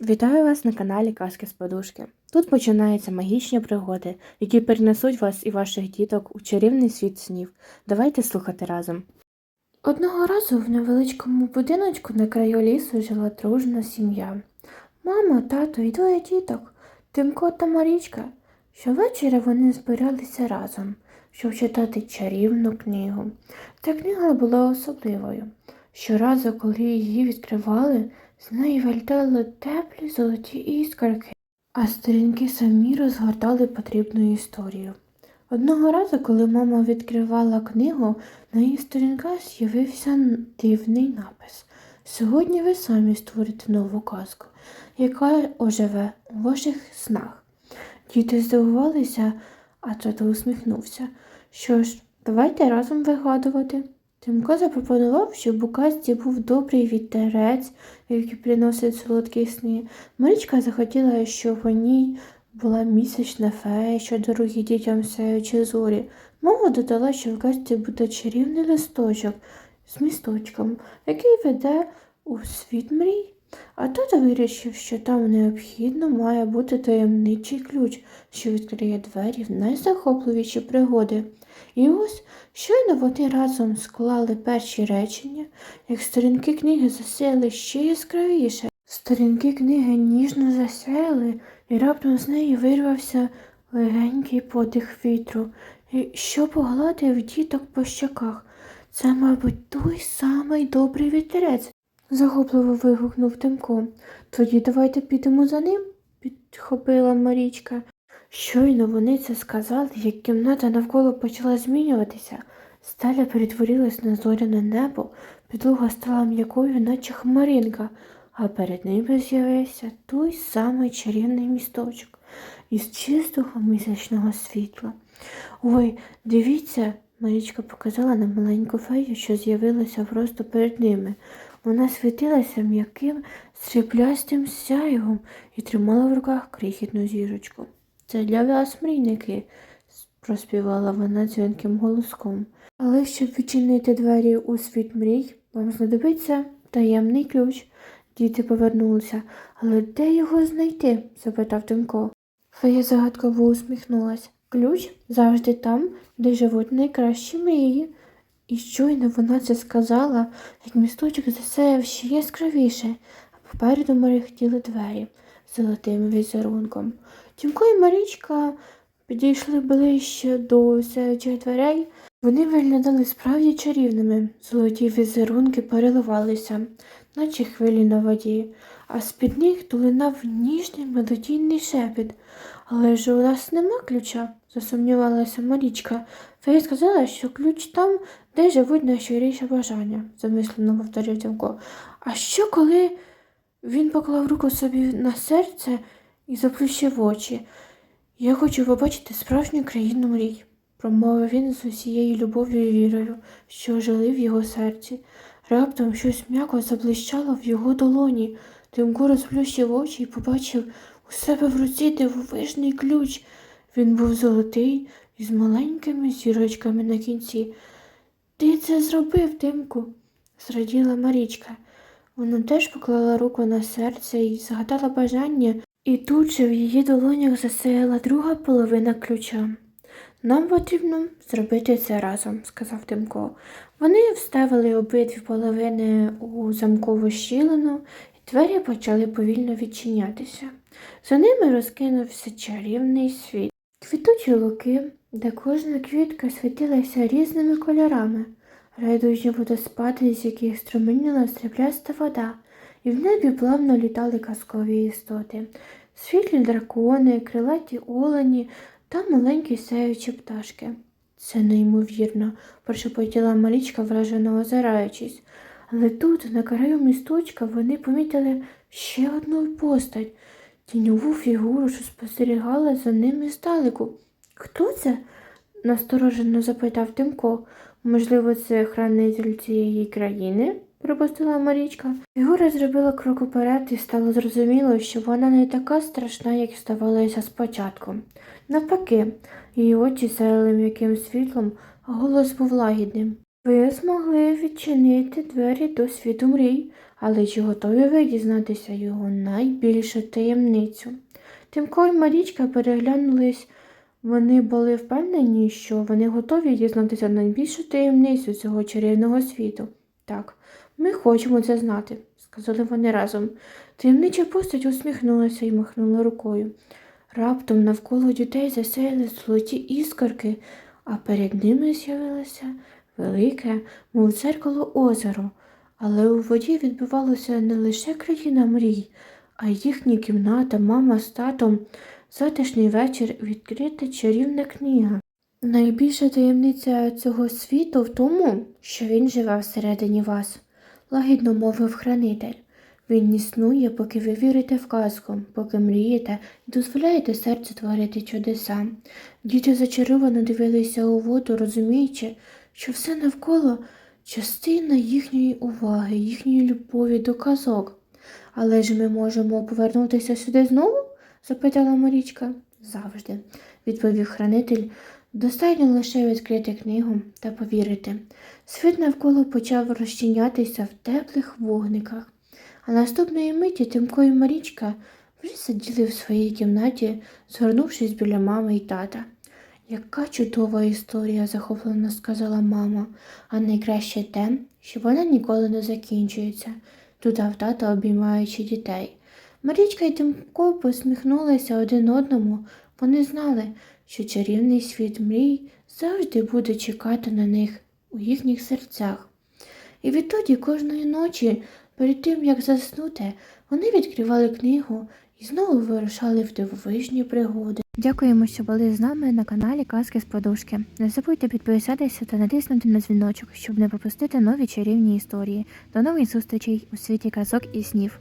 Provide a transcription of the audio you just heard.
Вітаю вас на каналі Казки з Подушки. Тут починаються магічні пригоди, які перенесуть вас і ваших діток у чарівний світ снів. Давайте слухати разом. Одного разу в невеличкому будиночку на краю лісу жила дружна сім'я. Мама, тато і двоє діток, Тимко та Марічка. Щовечора вони збиралися разом, щоб читати чарівну книгу. Ця книга була особливою. Щоразу, коли її відкривали, з неї вилітали теплі золоті іскорки, а сторінки самі розгортали потрібну історію. Одного разу, коли мама відкривала книгу, на її сторінках з'явився дивний напис. Сьогодні ви самі створите нову казку, яка оживе у ваших снах. Діти здивувалися, а тато усміхнувся. Що ж, давайте разом вигадувати. Тимко запропонував, щоб у казці був добрий вітерець, який приносить солодкі сни. Марічка захотіла, щоб у ній була місячна фея, що дорогі дітям сяючі зорі. Мама додала, що в казці буде чарівний листочок з місточком, який веде у світ мрій. А тато вирішив, що там необхідно має бути таємничий ключ, що відкриє двері в найзахопливіші пригоди. І ось щойно вони разом склали перші речення, як сторінки книги засяяли ще яскравіше. Сторінки книги ніжно засяяли, і раптом з неї вирвався легенький подих вітру, що погладив діток по щоках. Це, мабуть, той самий добрий вітерець, захопливо вигукнув Тимко. Тоді давайте підемо за ним, підхопила Марічка. Щойно вони це сказали, як кімната навколо почала змінюватися. Стеля перетворилась на зоряне небо, підлога стала м'якою, наче хмаринка, а перед ними з'явився той самий чарівний місточок із чистого місячного світла. Ой, дивіться, Марічка показала на маленьку фею, що з'явилася просто перед ними. Вона світилася м'яким сріблястим сяйвом і тримала в руках крихітну зірочку. Це для вас, мрійники, проспівала вона дзвінким голоском. Але щоб відчинити двері у світ мрій, вам знадобиться таємний ключ. Діти повернулися. Але де його знайти? запитав Тимко. Фея загадково усміхнулась. Ключ завжди там, де живуть найкращі мрії. І щойно вона це сказала, як місточок засяяв ще яскравіше, а попереду мерехтіли двері золотим візерунком. Тімко і Марічка підійшли ближче до сяючих дверей. Вони виглядали справді чарівними. Золоті візерунки переливалися, наче хвилі на воді, а з-під них долинав ніжний мелодійний шепіт. Але ж у нас нема ключа, засумнівалася Марічка. Фея сказала, що ключ там, де живуть найщиріші бажання, замислено повторив Тимко. А що, коли він поклав руку собі на серце і заплющив очі? Я хочу побачити справжню країну мрій, промовив він з усією любов'ю і вірою, що жили в його серці. Раптом щось м'яко заблищало в його долоні. Тимко розплющив очі і побачив у себе в руці дивовижний ключ. Він був золотий із маленькими зірочками на кінці. Ти це зробив, Тимку, зраділа Марічка. Вона теж поклала руку на серце і згадала бажання, і тут же в її долонях засяяла друга половина ключа. Нам потрібно зробити це разом, сказав Тимко. Вони вставили обидві половини у замкову щілину, і двері почали повільно відчинятися. За ними розкинувся чарівний світ. Квітучі луки, де кожна квітка світилася різними кольорами, райдужні водоспади, з яких струменіла срібляста вода, і в небі плавно літали казкові істоти, світлі дракони, крилаті олені та маленькі сяючі пташки. Це неймовірно, прошепотіла Марічка, вражено озираючись. Але тут, на краю місточка, вони помітили ще одну постать тіньову фігуру, що спостерігала за ними здалеку. Хто це? насторожено запитав Тимко. Можливо, це хранитель цієї країни? Припустила Марічка. Фігура зробила крок уперед і стало зрозуміло, що вона не така страшна, як здавалося спочатку. Навпаки, її очі сяяли м'яким світлом, а голос був лагідним. Ви змогли відчинити двері до світу мрій, Але чи готові ви дізнатися його найбільшу таємницю? Тимко і Марічка переглянулись. Вони були впевнені, що вони готові дізнатися найбільшу таємницю цього чарівного світу. Так, ми хочемо це знати, сказали вони разом. Таємнича постать усміхнулася і махнула рукою. Раптом навколо дітей засяяли золоті іскорки, а перед ними з'явилося велике, мов дзеркало озеро. Але у воді відбувалося не лише країна мрій, а й їхня кімната, мама з татом, затишний вечір, відкрита чарівна книга. Найбільша таємниця цього світу в тому, що він живе всередині вас, лагідно мовив хранитель. Він існує, поки ви вірите в казку, поки мрієте і дозволяєте серцю творити чудеса. Діти зачаровано дивилися у воду, розуміючи, що все навколо частина їхньої уваги, їхньої любові до казок. Але ж ми можемо повернутися сюди знову? запитала Марічка. Завжди, відповів хранитель. Достатньо лише відкрити книгу та повірити. Світ навколо почав розчинятися в теплих вогниках. А наступної миті Тимко і Марічка вже сиділи в своїй кімнаті, згорнувшись біля мами і тата. Яка чудова історія, захоплено сказала мама, а найкраще те, що вона ніколи не закінчується, додав тато, обіймаючи дітей. Марічка і Тимко посміхнулися один одному, вони знали, що чарівний світ мрій завжди буде чекати на них у їхніх серцях. І відтоді кожної ночі, перед тим як заснути, вони відкривали книгу і знову вирушали в дивовижні пригоди. Дякуємо, що були з нами на каналі Казки з Подушки. Не забудьте підписатися та натиснути на дзвіночок, щоб не пропустити нові чарівні історії. До нових зустрічей у світі казок і снів.